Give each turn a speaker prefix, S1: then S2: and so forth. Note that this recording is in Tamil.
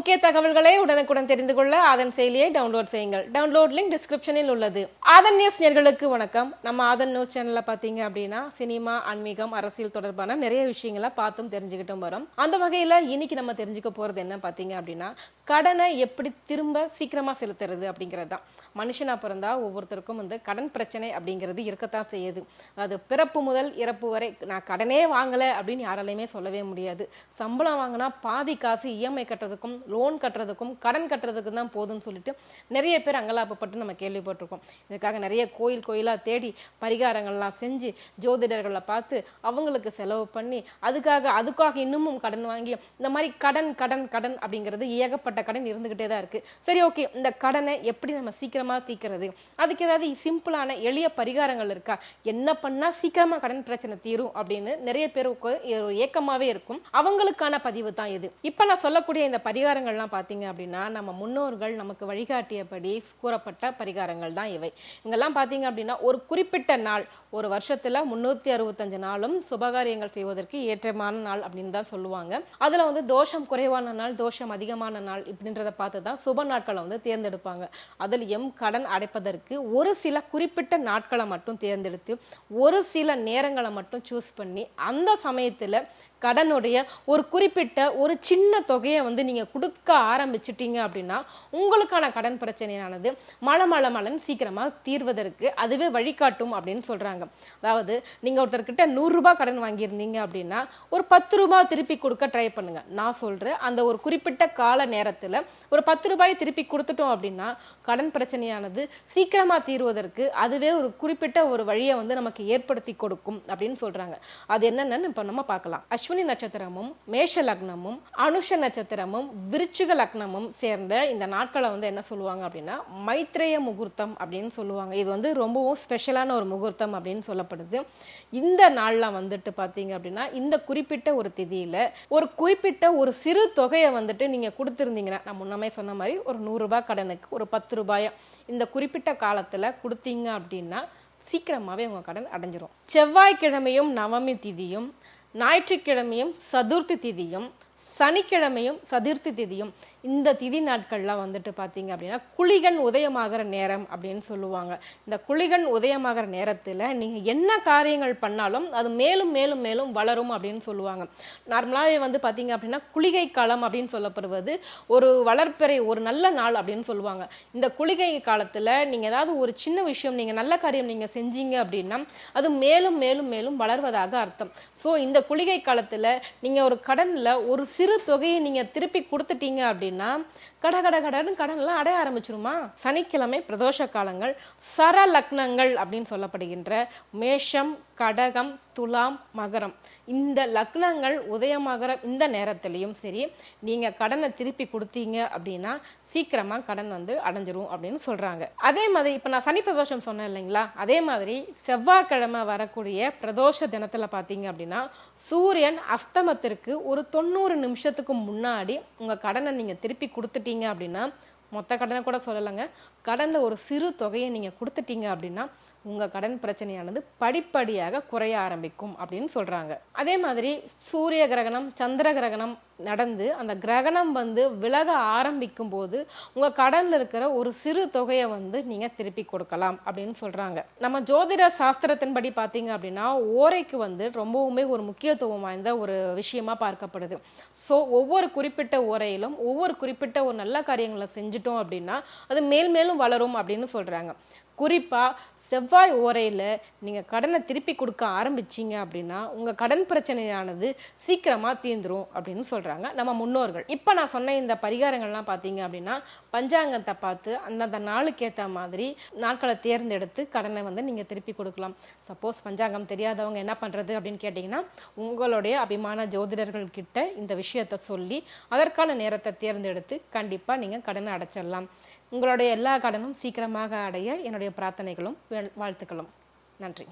S1: முக்கிய தகவல்களை உடனுக்குடன் தெரிந்து கொள்ள ஆதன் செயலியை டவுன்லோட் செய்யுங்கள். டவுன்லோட் லிங்க் டிஸ்கிரிப்ஷனில் உள்ளது. ஆதன் நியூஸ் நேர்களுக்கு வணக்கம். நம்ம ஆதன் நியூஸ் சேனல்ல பாத்தீங்க அப்படின்னா சினிமா ஆன்மீகம் அரசியல் தொடர்பான நிறைய விஷயங்களை பார்த்தும் தெரிஞ்சுக்கிட்டும் வரும். அந்த வகையில இன்னைக்கு நம்ம தெரிஞ்சுக்க போறது என்ன பாத்தீங்க அப்படின்னா கடனை எப்படி திரும்ப சீக்கிரமா செலுத்துறது அப்படிங்கிறது தான். மனுஷனா பிறந்தா ஒவ்வொருத்தருக்கும் வந்து கடன் பிரச்சனை அப்படிங்கிறது இருக்கத்தான் செய்யுது. அது பிறப்பு முதல் இறப்பு வரை நான் கடனே வாங்கல அப்படின்னு யாராலையுமே சொல்லவே முடியாது. சம்பளம் வாங்கினா பாதி காசு இஎம்ஐ கட்டுறதுக்கும் லோன் கட்டுறதுக்கும் கடன் கட்டுறதுக்கும் தான் போதும்னு சொல்லிட்டு நிறைய பேர் அங்கலாப்பப்பட்டு நம்ம கேள்விப்பட்டிருக்கோம். இதுக்காக நிறைய கோயில் கோயிலாக தேடி பரிகாரங்கள்லாம் செஞ்சு ஜோதிடர்களை பார்த்து அவங்களுக்கு செலவு பண்ணி அதுக்காக அதுக்காக இன்னமும் கடன் வாங்கி இந்த மாதிரி கடன் கடன் கடன் அப்படிங்கிறது ஏகப்பட்ட கடன் இருந்துக்கிட்டே தான் இருக்குது சரி ஓகே. இந்த கடனை எப்படி நம்ம சீக்கிரமாக தீக்கிறது அதுக்கு ஏதாவது சிம்பிளான எளிய பரிகாரங்கள் இருக்கா? என்ன பண்ணால் சீக்கிரமாக கடன் பிரச்சனை தீரும் அப்படின்னு நிறைய பேருக்கு ஒரு ஏக்கமாகவே இருக்கும். அவங்களுக்கான பதிவு தான் இது. இப்போ நான் சொல்லக்கூடிய இந்த பரிகாரங்கள்லாம் பார்த்தீங்க அப்படின்னா நம்ம முன்னோர்கள் நமக்கு வழிகாட்டியபடி கூறப்பட்ட பரிகாரங்கள் தான் இவை. இங்கெல்லாம் பாத்தீங்க அப்படின்னா ஒரு குறிப்பிட்ட நாள் ஒரு வருஷத்துல முன்னூத்தி அறுபத்தஞ்சு நாளும் சுபகாரியங்கள் செய்வதற்கு ஏற்றமான நாள் அப்படின்னு தான் சொல்லுவாங்க. அதில் வந்து தோஷம் குறைவான நாள் தோஷம் அதிகமான நாள் இப்படின்றத பார்த்து தான் சுப நாட்களை வந்து தேர்ந்தெடுப்பாங்க. அதில் கடன் அடைப்பதற்கு ஒரு சில குறிப்பிட்ட நாட்களை மட்டும் தேர்ந்தெடுத்து ஒரு சில நேரங்களை மட்டும் சூஸ் பண்ணி அந்த சமயத்துல கடனுடைய ஒரு குறிப்பிட்ட ஒரு சின்ன தொகையை வந்து நீங்க கொடுக்க ஆரம்பிச்சிட்டீங்க அப்படின்னா உங்களுக்கான கடன் பிரச்சனையானது மல மல மலன் சீக்கிரமாக தீர்வதற்கு அதுவே வழிகாட்டும் அப்படின்னு சொல்கிறாங்க அதாவது நீங்கள் ஒருத்தர்கிட்ட நூறுரூபா கடன் வாங்கியிருந்தீங்க அப்படின்னா ஒரு பத்து ரூபாய் திருப்பி கொடுக்க ட்ரை பண்ணுங்கள் நான் சொல்கிறேன் அந்த ஒரு குறிப்பிட்ட கால நேரத்தில் ஒரு பத்து ரூபாய் திருப்பி கொடுத்துட்டோம் அப்படின்னா கடன் பிரச்சனையானது சீக்கிரமாக தீர்வதற்கு அதுவே ஒரு குறிப்பிட்ட ஒரு வழியை வந்து நமக்கு ஏற்படுத்தி கொடுக்கும் அப்படின்னு சொல்கிறாங்க அது என்னென்னு இப்போ நம்ம பார்க்கலாம். அஸ்வினி நட்சத்திரமும் மேஷ லக்னமும் அனுஷ நட்சத்திரமும் விருச்சிக லக்னமும் சேர்ந்த இந்த நாட்களை வந்து என்ன சொல்லுவாங்க அப்படின்னா மைத்ரேய முகூர்த்தம் அப்படின்னு சொல்லுவாங்க. இது வந்து ரொம்பவும் ஸ்பெஷலான ஒரு முகூர்த்தம் அப்படின்னு சொல்லப்படுது. இந்த நாளில் வந்துட்டு பார்த்தீங்க அப்படின்னா இந்த குறிப்பிட்ட ஒரு திதியில் ஒரு குறிப்பிட்ட ஒரு சிறு தொகையை வந்துட்டு நீங்கள் கொடுத்துருந்தீங்கன்னா நான் முன்னமே சொன்ன மாதிரி ஒரு நூறுரூபா கடனுக்கு ஒரு பத்து ரூபாயை இந்த குறிப்பிட்ட காலத்தில் கொடுத்தீங்க அப்படின்னா சீக்கிரமாகவே உங்கள் கடன் அடைஞ்சிரும். செவ்வாய்க்கிழமையும் நவமி திதியும் ஞாயிற்றுக்கிழமையும் சதுர்த்தி திதியும் சனிக்கிழமையும் சதுர்த்தி திதியும் இந்த திதி நாட்கள்லாம் வந்துட்டு பார்த்தீங்க அப்படின்னா குளிகன் உதயமாகிற நேரம் அப்படின்னு சொல்லுவாங்க. இந்த குளிகன் உதயமாகிற நேரத்தில் நீங்கள் என்ன காரியங்கள் பண்ணாலும் அது மேலும் மேலும் மேலும் வளரும் அப்படின்னு சொல்லுவாங்க. நார்மலாகவே வந்து பார்த்தீங்க அப்படின்னா குளிகை காலம் அப்படின்னு சொல்லப்படுவது ஒரு வளர்ப்பிறை ஒரு நல்ல நாள் அப்படின்னு சொல்லுவாங்க. இந்த குளிகை காலத்தில் நீங்கள் ஏதாவது ஒரு சின்ன விஷயம் நீங்கள் நல்ல காரியம் நீங்கள் செஞ்சீங்க அப்படின்னா அது மேலும் மேலும் மேலும் வளர்வதாக அர்த்தம். ஸோ இந்த குளிகை காலத்தில் நீங்கள் ஒரு கடனில் ஒரு சிறு தொகையை நீங்கள் திருப்பி கொடுத்துட்டீங்க அப்படின்னா கட கட கடன்னு கடன்லாம் அடைய ஆரம்பிச்சிருமா? சனிக்கிழமை பிரதோஷ காலங்கள் சர லக்னங்கள் அப்படின்னு சொல்லப்படுகின்ற மேஷம் கடகம் துலாம் மகரம். இந்த லக்னங்கள் உதயமாகிற இந்த நேரத்திலையும் சரி நீங்கள் கடனை திருப்பி கொடுத்தீங்க அப்படின்னா சீக்கிரமாக கடன் வந்து அடைஞ்சிரும் அப்படின்னு சொல்கிறாங்க அதே மாதிரி இப்போ நான் சனி பிரதோஷம் சொன்னேன் இல்லைங்களா? அதே மாதிரி செவ்வாய்க்கிழமை வரக்கூடிய பிரதோஷ தினத்தில் பார்த்தீங்க அப்படின்னா சூரியன் அஸ்தமத்திற்கு ஒரு தொண்ணூறு நிமிஷத்துக்கு முன்னாடி உங்கள் கடனை நீங்கள் திருப்பி கொடுத்துட்டீங்க அப்படின்னா மொத்த கடனை கூட சொல்லலைங்க கடனில் ஒரு சிறு தொகையை நீங்கள் கொடுத்துட்டீங்க அப்படின்னா உங்கள் கடன் பிரச்சனையானது படிப்படியாக குறைய ஆரம்பிக்கும் அப்படின்னு சொல்கிறாங்க அதே மாதிரி சூரிய கிரகணம் சந்திர கிரகணம் நடந்து அந்த கிரகணம் வந்து விலக ஆரம்பிக்கும் போது உங்க கடன்ல இருக்கிற ஒரு சிறு தொகையை வந்து நீங்க திருப்பி கொடுக்கலாம் அப்படின்னு சொல்றாங்க. நம்ம ஜோதிட சாஸ்திரத்தின்படி பாத்தீங்க அப்படின்னா ஓரைக்கு வந்து ரொம்பவுமே ஒரு முக்கியத்துவம் வாய்ந்த ஒரு விஷயமா பார்க்கப்படுது. ஸோ ஒவ்வொரு குறிப்பிட்ட ஓரையிலும் ஒவ்வொரு குறிப்பிட்ட ஒரு நல்ல காரியங்களை செஞ்சுட்டோம் அப்படின்னா அது மேல் மேலும் வளரும் அப்படின்னு சொல்றாங்க. குறிப்பாக செவ்வாய் ஓரையில் நீங்கள் கடனை திருப்பி கொடுக்க ஆரம்பிச்சீங்க அப்படின்னா உங்கள் கடன் பிரச்சனையானது சீக்கிரமாக தீந்துரும் அப்படின்னு சொல்றாங்க. நம்ம முன்னோர்கள். இப்ப நான் சொன்ன இந்த பரிகாரங்கள்லாம் பார்த்தீங்க அப்படின்னா பஞ்சாங்கத்தை பார்த்து அந்தந்த நாளுக்கு ஏற்ற மாதிரி நாட்களை தேர்ந்தெடுத்து கடனை வந்து நீங்க திருப்பி கொடுக்கலாம். சப்போஸ் பஞ்சாங்கம் தெரியாதவங்க என்ன பண்றது அப்படின்னு கேட்டீங்கன்னா உங்களுடைய அபிமான ஜோதிடர்கள் கிட்ட இந்த விஷயத்த சொல்லி அதற்கான நேரத்தை தேர்ந்தெடுத்து கண்டிப்பா நீங்க கடனை அடைச்சிடலாம். உங்களுடைய எல்லா கடனும் சீக்கிரமாக அடைய என்னுடைய பிரார்த்தனைகளும் வாழ்த்துக்களும். நன்றி.